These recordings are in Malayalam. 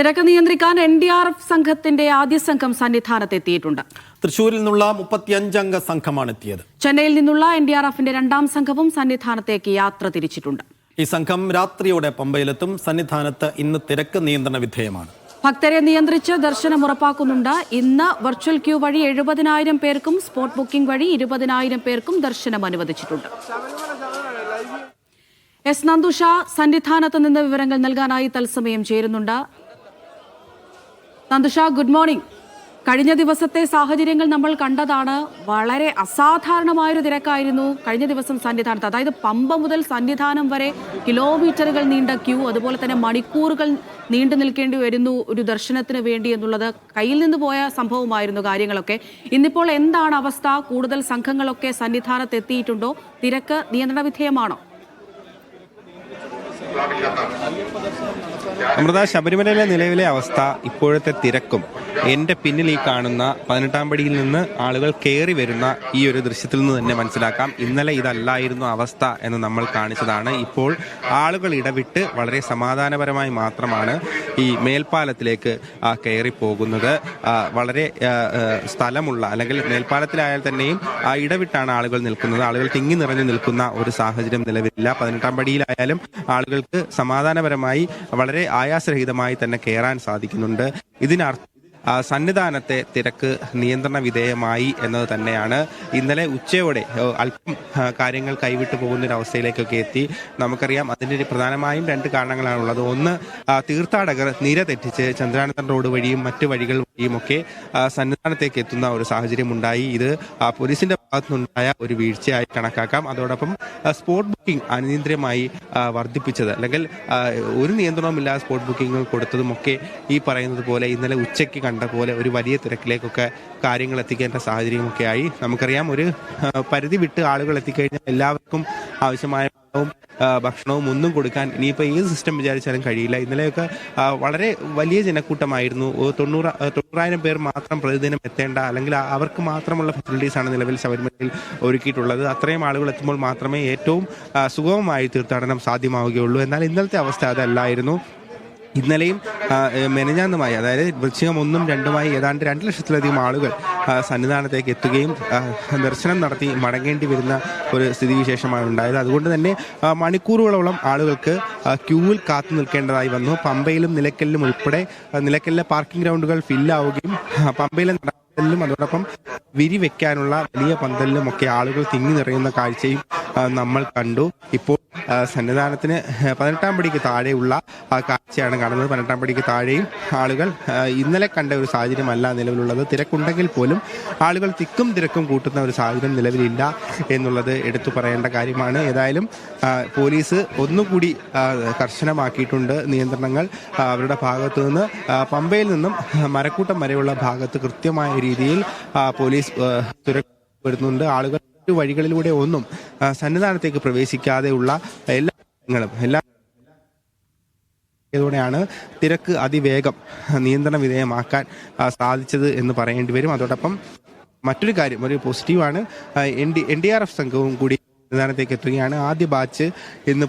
തിരക്ക് നിയന്ത്രിക്കാൻ എൻ ഡി ആർ എഫ് സംഘത്തിന്റെ ആദ്യ സംഘം സന്നിധാനത്തെത്തിയിട്ടുണ്ട്. തൃശൂരിൽ നിന്നുള്ള മുപ്പത്തിയഞ്ചംഗ സംഘമാണ് എത്തിയത് ചെന്നൈയിൽ നിന്നുള്ള എൻ ഡി ആർ എഫിന്റെ രണ്ടാം സംഘവും സന്നിധാനത്തേക്ക് യാത്ര തിരിച്ചിട്ടുണ്ട്. ഈ സംഘം രാത്രിയോടെ പമ്പയിലെത്തും. സന്നിധാനത്ത് ഇന്ന് തിരക്ക് നിയന്ത്രണ വിധേയമാണ്. ഭക്തരെ നിയന്ത്രിച്ച് ദർശനം ഉറപ്പാക്കുന്നുണ്ട്. ഇന്ന് വെർച്വൽ ക്യൂ വഴി എഴുപതിനായിരം പേർക്കും സ്പോട്ട് ബുക്കിംഗ് വഴി ഇരുപതിനായിരം പേർക്കും ദർശനം അനുവദിച്ചിട്ടുണ്ട്. എസ് നന്ദുഷ സന്നിധാനത്ത് നിന്ന് വിവരങ്ങൾ നൽകാനായി തത്സമയം ചേരുന്നുണ്ട്. നന്ദുഷ ഗുഡ് മോർണിംഗ് കഴിഞ്ഞ ദിവസത്തെ സാഹചര്യങ്ങൾ നമ്മൾ കണ്ടതാണ്. വളരെ അസാധാരണമായൊരു തിരക്കായിരുന്നു കഴിഞ്ഞ ദിവസം സന്നിധാനത്ത്. അതായത് പമ്പ മുതൽ സന്നിധാനം വരെ കിലോമീറ്ററുകൾ നീണ്ട ക്യൂ അതുപോലെ തന്നെ മണിക്കൂറുകൾ നീണ്ടു നിൽക്കേണ്ടി വരുന്നു ഒരു ദർശനത്തിന് വേണ്ടി എന്നുള്ളത് കയ്യിൽ നിന്ന് പോയ സംഭവമായിരുന്നു കാര്യങ്ങളൊക്കെ. ഇന്നിപ്പോൾ എന്താണ് അവസ്ഥ? കൂടുതൽ സംഘങ്ങളൊക്കെ സന്നിധാനത്ത് എത്തിയിട്ടുണ്ടോ? തിരക്ക് നിയന്ത്രണ വിധേയമാണോ അമൃത ശബരിമലയിലെ നിലവിലെ അവസ്ഥ ഇപ്പോഴത്തെ തിരക്കും. എന്റെ പിന്നിൽ ഈ കാണുന്ന പതിനെട്ടാം പടിയിൽ നിന്ന് ആളുകൾ കയറി വരുന്ന ഈ ഒരു ദൃശ്യത്തിൽ നിന്ന് തന്നെ മനസ്സിലാക്കാം. ഇന്നലെ ഇതല്ലായിരുന്നു അവസ്ഥ എന്ന് നമ്മൾ കാണിച്ചതാണ്. ഇപ്പോൾ ആളുകൾ ഇടവിട്ട് വളരെ സമാധാനപരമായി മാത്രമാണ് ഈ മേൽപ്പാലത്തിലേക്ക് കയറി പോകുന്നത് വളരെ സ്ഥലമുള്ള അല്ലെങ്കിൽ മേൽപ്പാലത്തിലായാൽ തന്നെയും ഇടവിട്ടാണ് ആളുകൾ നിൽക്കുന്നത്. ആളുകൾ തിങ്ങി നിറഞ്ഞു നിൽക്കുന്ന ഒരു സാഹചര്യം നിലവിലില്ല. പതിനെട്ടാം പടിയിലായാലും ആളുകൾക്ക് സമാധാനപരമായി വളരെ ആയാസരഹിതമായി തന്നെ കയറാൻ സാധിക്കുന്നുണ്ട്. ഇതിനർത്ഥം സന്നിധാനത്തെ തിരക്ക് നിയന്ത്രണ വിധേയമായി എന്നത് തന്നെയാണ്. ഇന്നലെ ഉച്ചയോടെ അല്പം കാര്യങ്ങൾ കൈവിട്ടു പോകുന്ന ഒരു അവസ്ഥയിലേക്കൊക്കെ എത്തി. നമുക്കറിയാം അതിന്റെ പ്രധാനമായും രണ്ട് കാരണങ്ങളാണുള്ളത് ഒന്ന് തീർത്ഥാടകർ നിര തെറ്റിച്ച് ചന്ദ്രാനന്ദൻ റോഡ് വഴിയും മറ്റു വഴികൾ വഴിയുമൊക്കെ സന്നിധാനത്തേക്ക് എത്തുന്ന ഒരു സാഹചര്യം ഉണ്ടായി ഇത് പോലീസിന്റെ ഭാഗത്തുനിന്നുണ്ടായ ഒരു വീഴ്ചയായി കണക്കാക്കാം. അതോടൊപ്പം സ്പോട്ട് ബുക്കിംഗ് അനിയന്ത്രിതമായി വർദ്ധിപ്പിച്ചത്. അല്ലെങ്കിൽ ഒരു നിയന്ത്രണവുമില്ലാതെ സ്പോട്ട് ബുക്കിംഗ് കൊടുത്തതുമൊക്കെ ഈ പറയുന്നത് പോലെ ഇന്നലെ ഉച്ചയ്ക്ക് കണ്ട പോലെ ഒരു വലിയ തിരക്കിലേക്കൊക്കെ കാര്യങ്ങൾ എത്തിക്കേണ്ട സാഹചര്യമൊക്കെ ആയി നമുക്കറിയാം ഒരു പരിധി വിട്ട് ആളുകൾ എത്തിക്കഴിഞ്ഞാൽ എല്ലാവർക്കും ആവശ്യമായ ഭക്ഷണവും ഒന്നും കൊടുക്കാൻ ഇനിയിപ്പോൾ ഏത് സിസ്റ്റം വിചാരിച്ചാലും കഴിയില്ല. ഇന്നലെയൊക്കെ വളരെ വലിയ ജനക്കൂട്ടമായിരുന്നു. തൊണ്ണൂറ് തൊണ്ണൂറായിരം പേർ മാത്രം പ്രതിദിനം എത്തേണ്ട അല്ലെങ്കിൽ അവർക്ക് മാത്രമുള്ള ഫെസിലിറ്റീസ് ആണ് നിലവിൽ ശബരിമലയിൽ ഒരുക്കിയിട്ടുള്ളത്. അത്രയും ആളുകൾ എത്തുമ്പോൾ മാത്രമേ ഏറ്റവും സുഗമമായി തീർത്ഥാടനം സാധ്യമാവുകയുള്ളൂ. എന്നാൽ ഇന്നലത്തെ അവസ്ഥ അതല്ലായിരുന്നു. ഇന്നലെയും മെനഞ്ഞാന്നുമായി അതായത് വൃശ്ചികം ഒന്നും രണ്ടുമായി ഏതാണ്ട് രണ്ട് ലക്ഷത്തിലധികം ആളുകൾ സന്നിധാനത്തേക്ക് എത്തുകയും ദർശനം നടത്തി മടങ്ങേണ്ടി വരുന്ന ഒരു സ്ഥിതിവിശേഷമാണ് ഉണ്ടായത്. അതുകൊണ്ട് തന്നെ മണിക്കൂറുകളോളം ആളുകൾക്ക് ക്യൂവിൽ കാത്തു നിൽക്കേണ്ടതായി വന്നു. പമ്പയിലും നിലയ്ക്കലിലും ഉൾപ്പെടെ നിലയ്ക്കലിലെ പാർക്കിംഗ് ഗ്രൗണ്ടുകൾ ഫില്ലാവുകയും പമ്പയിലെ നടക്കലിലും അതോടൊപ്പം വിരി വെക്കാനുള്ള വലിയ പന്തലിലും ഒക്കെ ആളുകൾ തിങ്ങി നിറയുന്ന കാഴ്ചയും നമ്മൾ കണ്ടു. ഇപ്പോൾ സന്നിധാനത്തിന് പതിനെട്ടാം പടിക്ക് താഴെയുള്ള കാഴ്ചയാണ് കാണുന്നത്. പതിനെട്ടാം പടിക്ക് താഴെയും ആളുകൾ ഇന്നലെ കണ്ട ഒരു സാഹചര്യമല്ല നിലവിലുള്ളത്. തിരക്കുണ്ടെങ്കിൽ പോലും ആളുകൾ തിക്കും തിരക്കും കൂട്ടുന്ന ഒരു സാഹചര്യം നിലവിലില്ല എന്നുള്ളത് എടുത്തു പറയേണ്ട കാര്യമാണ്. ഏതായാലും പോലീസ് ഒന്നുകൂടി കർശനമാക്കിയിട്ടുണ്ട് നിയന്ത്രണങ്ങൾ അവരുടെ ഭാഗത്തു നിന്ന്. പമ്പയിൽ നിന്നും മരക്കൂട്ടം വരെയുള്ള ഭാഗത്ത് കൃത്യമായ രീതിയിൽ പോലീസ് സുരക്ഷ വരുന്നുണ്ട്. ആളുകൾ വഴികളിലൂടെ ഒന്നും സന്നിധാനത്തേക്ക് പ്രവേശിക്കാതെയുള്ള എല്ലാ കാര്യങ്ങളും എല്ലാ ഇതോടെയാണ് തിരക്ക് അതിവേഗം നിയന്ത്രണ വിധേയമാക്കാൻ സാധിച്ചത് എന്ന് പറയേണ്ടി വരും. അതോടൊപ്പം മറ്റൊരു കാര്യം ഒരു പോസിറ്റീവാണ് N D N D R F സംഘവും കൂടി സന്നിധാനത്തേക്ക് എത്തുകയാണ്. ആദ്യ ബാച്ച് ഇന്ന്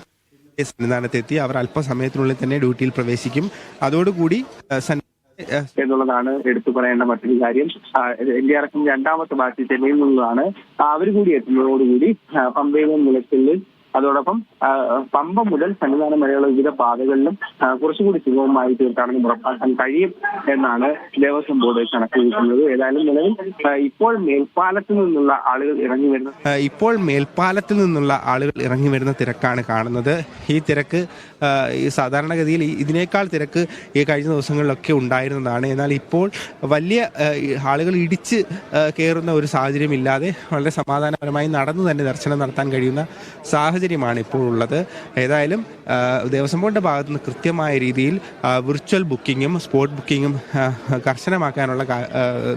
സന്നിധാനത്തെത്തി അവർ അല്പസമയത്തിനുള്ളിൽ തന്നെ ഡ്യൂട്ടിയിൽ പ്രവേശിക്കും. അതോടുകൂടി സന്നി- എന്നുള്ളതാണ് എടുത്തു പറയേണ്ട മറ്റൊരു കാര്യം. എൻ ഡി ആർ എഫിന്റെ രണ്ടാമത്തെ പാർട്ടി ചെന്നൈയിൽ നിന്നുള്ളതാണ്. അവർ കൂടി എത്തുന്നതോടുകൂടി പമ്പയിലും നിലയ്ക്കലിൽ അതോടൊപ്പം പമ്പ മുതൽ സന്നിധാനം വരെയുള്ള വിവിധ പാതകളിലും കുറച്ചുകൂടി സുഗമമായി തീർത്ഥാടനം ഉറപ്പാക്കാൻ കഴിയും എന്നാണ് ദേവസ്വം ബോർഡ് കണക്കുകൂട്ടുന്നത്. ഏതായാലും നിലവിൽ ഇപ്പോൾ മേൽപ്പാലത്തിൽ നിന്നുള്ള ആളുകൾ ഇറങ്ങി വരുന്ന ഇപ്പോൾ മേൽപ്പാലത്തിൽ നിന്നുള്ള ആളുകൾ ഇറങ്ങി വരുന്ന തിരക്കാണ് കാണുന്നത്. ഈ തിരക്ക് സാധാരണഗതിയിൽ ഇതിനേക്കാൾ തിരക്ക് ഈ കഴിഞ്ഞ ദിവസങ്ങളിലൊക്കെ ഉണ്ടായിരുന്നതാണ്. എന്നാൽ ഇപ്പോൾ വലിയ ആളുകൾ ഇടിച്ച് കയറുന്ന ഒരു സാഹചര്യം ഇല്ലാതെ വളരെ സമാധാനപരമായി നടന്നു തന്നെ ദർശനം നടത്താൻ കഴിയുന്ന സാഹചര്യമാണ് ഇപ്പോഴുള്ളത്. ഏതായാലും ദേവസ്വം ബോർഡിന്റെ ഭാഗത്ത് നിന്ന് കൃത്യമായ രീതിയിൽ വിർച്വൽ ബുക്കിങ്ങും സ്പോട്ട് ബുക്കിങ്ങും കർശനമാക്കാനുള്ള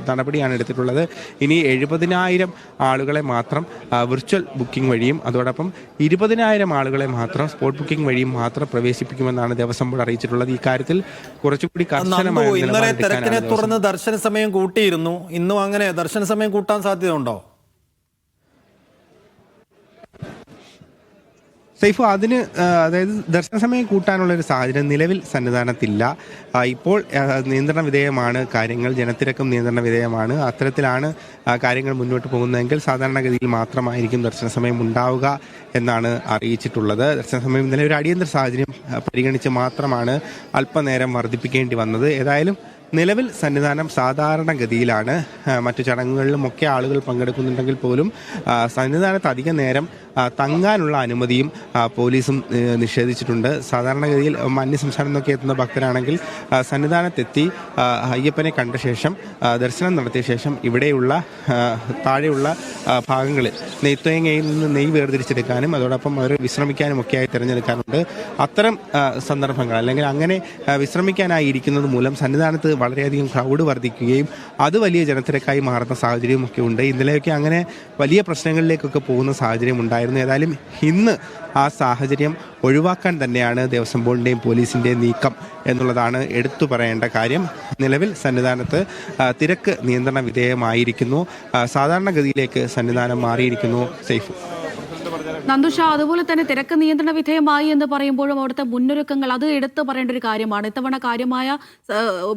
നടപടിയാണ് എടുത്തിട്ടുള്ളത്. ഇനി എഴുപതിനായിരം ആളുകളെ മാത്രം വിർച്വൽ ബുക്കിംഗ് വഴിയും അതോടൊപ്പം ഇരുപതിനായിരം ആളുകളെ മാത്രം സ്പോട്ട് ബുക്കിംഗ് വഴിയും മാത്രം പ്രവേശിപ്പിക്കുമെന്നാണ് ദേവസ്വം ബോർഡ് അറിയിച്ചിട്ടുള്ളത്. ഈ കാര്യത്തിൽ കുറച്ചുകൂടി കർശനമായി തിരക്കിനെ തുടർന്ന് ദർശന സമയം കൂട്ടിയിരുന്നു. ഇന്നും അങ്ങനെ ദർശന സമയം കൂട്ടാൻ സാധ്യതയുണ്ടോ? സൈഫു അതിന് അതായത് ദർശന സമയം കൂട്ടാനുള്ള ഒരു സാഹചര്യം നിലവിൽ സന്നിധാനത്തില്ല. ഇപ്പോൾ നിയന്ത്രണ വിധേയമാണ് കാര്യങ്ങൾ ജനത്തിരക്കും നിയന്ത്രണ വിധേയമാണ്. അത്തരത്തിലാണ് കാര്യങ്ങൾ മുന്നോട്ട് പോകുന്നതെങ്കിൽ സാധാരണഗതിയിൽ മാത്രമായിരിക്കും ദർശന സമയം ഉണ്ടാവുക എന്നാണ് അറിയിച്ചിട്ടുള്ളത്. ദർശന സമയം ഇന്നലെ ഒരു അടിയന്തര സാഹചര്യം പരിഗണിച്ച് മാത്രമാണ് അല്പനേരം വർദ്ധിപ്പിക്കേണ്ടി വന്നത്. ഏതായാലും നിലവിൽ സന്നിധാനം സാധാരണഗതിയിലാണ്. മറ്റു ചടങ്ങുകളിലും ഒക്കെ ആളുകൾ പങ്കെടുക്കുന്നുണ്ടെങ്കിൽ പോലും സന്നിധാനത്ത് അധിക നേരം തങ്ങാനുള്ള അനുമതിയും പോലീസും നിഷേധിച്ചിട്ടുണ്ട്. സാധാരണഗതിയിൽ മഞ്ഞ അന്യസംസ്ഥാനം നിന്നൊക്കെ എത്തുന്ന ഭക്തരാണെങ്കിൽ സന്നിധാനത്തെത്തി അയ്യപ്പനെ കണ്ട ശേഷം ദർശനം നടത്തിയ ശേഷം ഇവിടെയുള്ള താഴെയുള്ള ഭാഗങ്ങളിൽ നെയ്ത്തേങ്ങയിൽ നിന്ന് നെയ്യ് വേർതിരിച്ചെടുക്കാനും അതോടൊപ്പം അവർ വിശ്രമിക്കാനും ഒക്കെയായി തിരഞ്ഞെടുക്കാറുണ്ട്. അത്തരം സന്ദർഭങ്ങൾ അല്ലെങ്കിൽ അങ്ങനെ വിശ്രമിക്കാനായി ഇരിക്കുന്നത് മൂലം സന്നിധാനത്ത് വളരെയധികം ക്രൗഡ് വർദ്ധിക്കുകയും അത് വലിയ ജനത്തിരക്കായി മാറുന്ന സാഹചര്യവും ഒക്കെ ഉണ്ട്. ഇന്നലെയൊക്കെ അങ്ങനെ വലിയ പ്രശ്നങ്ങളിലേക്കൊക്കെ പോകുന്ന സാഹചര്യം ഉണ്ടായിരുന്നു. ഏതായാലും ഇന്ന് ആ സാഹചര്യം ഒഴിവാക്കാൻ തന്നെയാണ് ദേവസ്വം ബോർഡിന്റെയും പോലീസിന്റെയും നീക്കം എന്നുള്ളതാണ് എടുത്തു പറയേണ്ട കാര്യം. നിലവിൽ സന്നിധാനത്ത് തിരക്ക് നിയന്ത്രണ വിധേയമായിരിക്കുന്നു. സാധാരണഗതിയിലേക്ക് സന്നിധാനം മാറിയിരിക്കുന്നു. സേഫ്. നന്ദുഷ അതുപോലെ തന്നെ തിരക്ക് നിയന്ത്രണ വിധേയമായി എന്ന് പറയുമ്പോഴും അവിടുത്തെ മുന്നൊരുക്കങ്ങൾ അത് എടുത്തു പറയേണ്ട ഒരു കാര്യമാണ്. ഇത്തവണ കാര്യമായ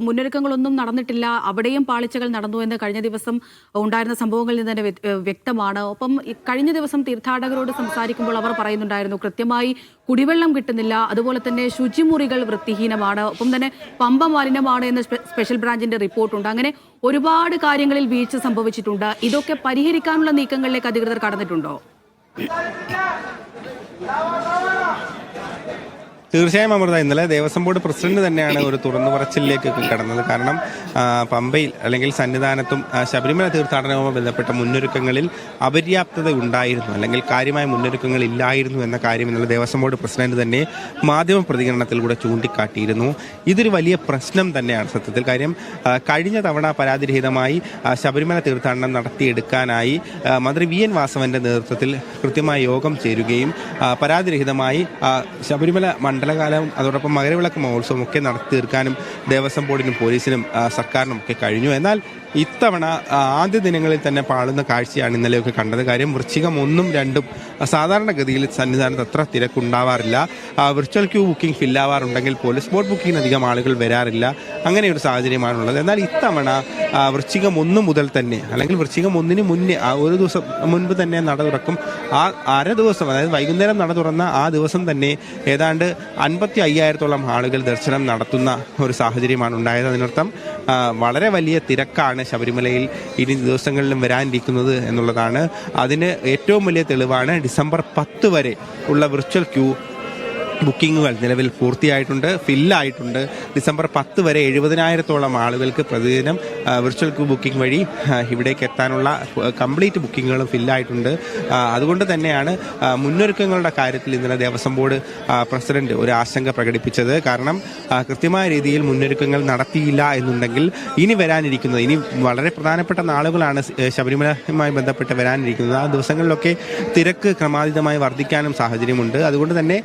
മുന്നൊരുക്കങ്ങളൊന്നും നടന്നിട്ടില്ല. അവിടെയും പാളിച്ചകൾ നടന്നു എന്ന് കഴിഞ്ഞ ദിവസം ഉണ്ടായിരുന്ന സംഭവങ്ങളിൽ നിന്ന് തന്നെ വ്യക്തമാണ്. ഒപ്പം കഴിഞ്ഞ ദിവസം തീർത്ഥാടകരോട് സംസാരിക്കുമ്പോൾ അവർ പറയുന്നുണ്ടായിരുന്നു കൃത്യമായി കുടിവെള്ളം കിട്ടുന്നില്ല. അതുപോലെ തന്നെ ശുചിമുറികൾ വൃത്തിഹീനമാണ്. ഒപ്പം തന്നെ പമ്പ മാലിന്യമാണ് എന്ന് സ്പെഷ്യൽ ബ്രാഞ്ചിന്റെ റിപ്പോർട്ടുണ്ട്. അങ്ങനെ ഒരുപാട് കാര്യങ്ങളിൽ വീഴ്ച സംഭവിച്ചിട്ടുണ്ട്. ഇതൊക്കെ പരിഹരിക്കാനുള്ള നീക്കങ്ങളിലേക്ക് അധികൃതർ കടന്നിട്ടുണ്ടോ? लावा लावा തീർച്ചയായും അമൃത ഇന്നലെ ദേവസ്വം ബോർഡ് പ്രസിഡന്റ് തന്നെയാണ് ഒരു തുറന്നു പറച്ചിലേക്കൊക്കെ കടന്നത്. കാരണം പമ്പയിൽ അല്ലെങ്കിൽ സന്നിധാനത്തും ശബരിമല തീർത്ഥാടനവുമായി ബന്ധപ്പെട്ട മുന്നൊരുക്കങ്ങളിൽ അപര്യാപ്തത ഉണ്ടായിരുന്നു. അല്ലെങ്കിൽ കാര്യമായ മുന്നൊരുക്കങ്ങൾ ഇല്ലായിരുന്നു എന്ന കാര്യം ഇന്നലെ ദേവസ്വം ബോർഡ് പ്രസിഡന്റ് തന്നെ മാധ്യമ പ്രതികരണത്തിലൂടെ ചൂണ്ടിക്കാട്ടിയിരുന്നു. ഇതൊരു വലിയ പ്രശ്നം തന്നെയാണ് സത്യത്തിൽ. കാര്യം കഴിഞ്ഞ തവണ പരാതിരഹിതമായി ശബരിമല തീർത്ഥാടനം നടത്തിയെടുക്കാനായി മന്ത്രി വി. എൻ. വാസവന്റെ നേതൃത്വത്തിൽ കൃത്യമായ യോഗം ചേരുകയും പരാതിരഹിതമായി ശബരിമല മണ്ഡലകാലം അതോടൊപ്പം മകരവിളക്ക് മഹോത്സവം ഒക്കെ നടത്തി തീർക്കാനും ദേവസ്വം ബോർഡിനും പോലീസിനും സർക്കാരിനും ഒക്കെ കഴിഞ്ഞു. എന്നാൽ ഇത്തവണ ആദ്യ ദിനങ്ങളിൽ തന്നെ പാളുന്ന കാഴ്ചയാണ് ഇന്നലെയൊക്കെ കണ്ടത്. കാര്യം വൃശ്ചികം ഒന്നും രണ്ടും സാധാരണഗതിയിൽ സന്നിധാനത്ത് അത്ര തിരക്കുണ്ടാവാറില്ല. വിർച്വൽ ക്യൂ ബുക്കിംഗ് ഫില്ലാവാറുണ്ടെങ്കിൽ പോലും സ്പോട്ട് ബുക്കിംഗിന് അധികം ആളുകൾ വരാറില്ല. അങ്ങനെ ഒരു സാഹചര്യമാണുള്ളത്. എന്നാൽ ഇത്തവണ വൃശ്ചികം ഒന്ന് മുതൽ തന്നെ അല്ലെങ്കിൽ വൃശ്ചികം ഒന്നിന് മുന്നേ ഒരു ദിവസം മുൻപ് തന്നെ നട തുറക്കും. ആ അര ദിവസം അതായത് വൈകുന്നേരം നട തുറന്ന ആ ദിവസം തന്നെ ഏതാണ്ട് അൻപത്തി അയ്യായിരത്തോളം ആളുകൾ ദർശനം നടത്തുന്ന ഒരു സാഹചര്യമാണ് ഉണ്ടായത്. അതിനർത്ഥം വളരെ വലിയ തിരക്കാണ് ശബരിമലയിൽ ഇനി ദിവസങ്ങളിലും വരാനിരിക്കുന്നത് എന്നുള്ളതാണ്. അതിന് ഏറ്റവും വലിയ തെളിവാണ് ഡിസംബർ പത്ത് വരെ ഉള്ള വിർച്വൽ ക്യൂ ബുക്കിങ്ങുകൾ നിലവിൽ പൂർത്തിയായിട്ടുണ്ട് ഫില്ലായിട്ടുണ്ട്. ഡിസംബർ പത്ത് വരെ എഴുപതിനായിരത്തോളം ആളുകൾക്ക് പ്രതിദിനം വിർച്വൽ ബുക്കിംഗ് വഴി ഇവിടേക്ക് എത്താനുള്ള കംപ്ലീറ്റ് ബുക്കിങ്ങുകളും ഫില്ലായിട്ടുണ്ട്. അതുകൊണ്ട് തന്നെയാണ് മുന്നൊരുക്കങ്ങളുടെ കാര്യത്തിൽ ഇന്നലെ ദേവസ്വം ബോർഡ് പ്രസിഡന്റ് ഒരു ആശങ്ക പ്രകടിപ്പിച്ചത്. കാരണം കൃത്യമായ രീതിയിൽ മുന്നൊരുക്കങ്ങൾ നടത്തിയില്ല എന്നുണ്ടെങ്കിൽ ഇനി വരാനിരിക്കുന്നത് ഇനി വളരെ പ്രധാനപ്പെട്ട നാളുകളാണ് ശബരിമലയുമായി ബന്ധപ്പെട്ട് വരാനിരിക്കുന്നത്. ആ ദിവസങ്ങളിലൊക്കെ തിരക്ക് ക്രമാതീതമായി വർദ്ധിക്കാനും സാഹചര്യമുണ്ട്. അതുകൊണ്ട് തന്നെ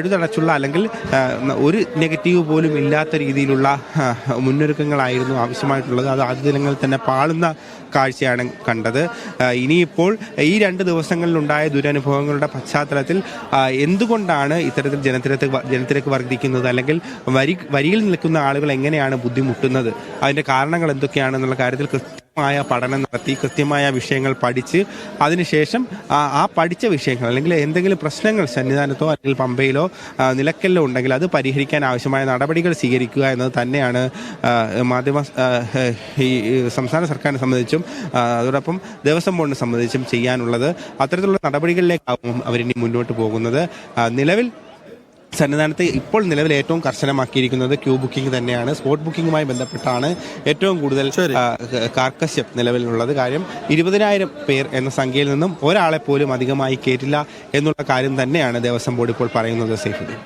പഴുതടച്ചുള്ള അല്ലെങ്കിൽ ഒരു നെഗറ്റീവ് പോലും ഇല്ലാത്ത രീതിയിലുള്ള മുന്നൊരുക്കങ്ങളായിരുന്നു ആവശ്യമായിട്ടുള്ളത്. അത് ആദ്യ ദിനങ്ങളിൽ തന്നെ പാളുന്ന കാഴ്ചയാണ് കണ്ടത്. ഇനിയിപ്പോൾ ഈ രണ്ട് ദിവസങ്ങളിലുണ്ടായ ദുരനുഭവങ്ങളുടെ പശ്ചാത്തലത്തിൽ എന്തുകൊണ്ടാണ് ഇത്തരത്തിൽ ജനത്തിരക്ക് വ- ജനത്തിരക്ക് വർദ്ധിക്കുന്നത്? അല്ലെങ്കിൽ വരി വരിയിൽ നിൽക്കുന്ന ആളുകൾ എങ്ങനെയാണ് ബുദ്ധിമുട്ടുന്നത്? അതിന്റെ കാരണങ്ങൾ എന്തൊക്കെയാണെന്നുള്ള കാര്യത്തിൽ കൃത്യമായ പഠനം നടത്തി കൃത്യമായ വിഷയങ്ങൾ പഠിച്ച് അതിനുശേഷം ആ പഠിച്ച വിഷയങ്ങൾ അല്ലെങ്കിൽ എന്തെങ്കിലും പ്രശ്നങ്ങൾ സന്നിധാനത്തോ അല്ലെങ്കിൽ പമ്പയിലോ നിലക്കലിലോ ഉണ്ടെങ്കിൽ അത് പരിഹരിക്കാൻ ആവശ്യമായ നടപടികൾ സ്വീകരിക്കുക എന്നത് തന്നെയാണ് മാധ്യമ ഈ സംസ്ഥാന സർക്കാരിനെ സംബന്ധിച്ചും അതോടൊപ്പം ദേവസ്വം ബോർഡിനെ സംബന്ധിച്ചും ചെയ്യാനുള്ളത്. അത്തരത്തിലുള്ള നടപടികളിലേക്കാവും അവരിനി മുന്നോട്ട് പോകുന്നത്. നിലവിൽ സന്നിധാനത്ത് ഇപ്പോൾ നിലവിൽ ഏറ്റവും കർശനമാക്കിയിരിക്കുന്നത് ക്യൂ ബുക്കിംഗ് തന്നെയാണ്. സ്പോട്ട് ബുക്കിംഗുമായി ബന്ധപ്പെട്ടാണ് ഏറ്റവും കൂടുതൽ കാർക്കശ്യം നിലവിലുള്ളത്. കാര്യം ഇരുപതിനായിരം പേർ എന്ന സംഖ്യയിൽ നിന്നും ഒരാളെ പോലും അധികമായി കയറ്റില്ല എന്നുള്ള കാര്യം തന്നെയാണ് ദേവസ്വം ബോർഡ് ഇപ്പോൾ പറയുന്നത് സേഫുദ്ദീൻ.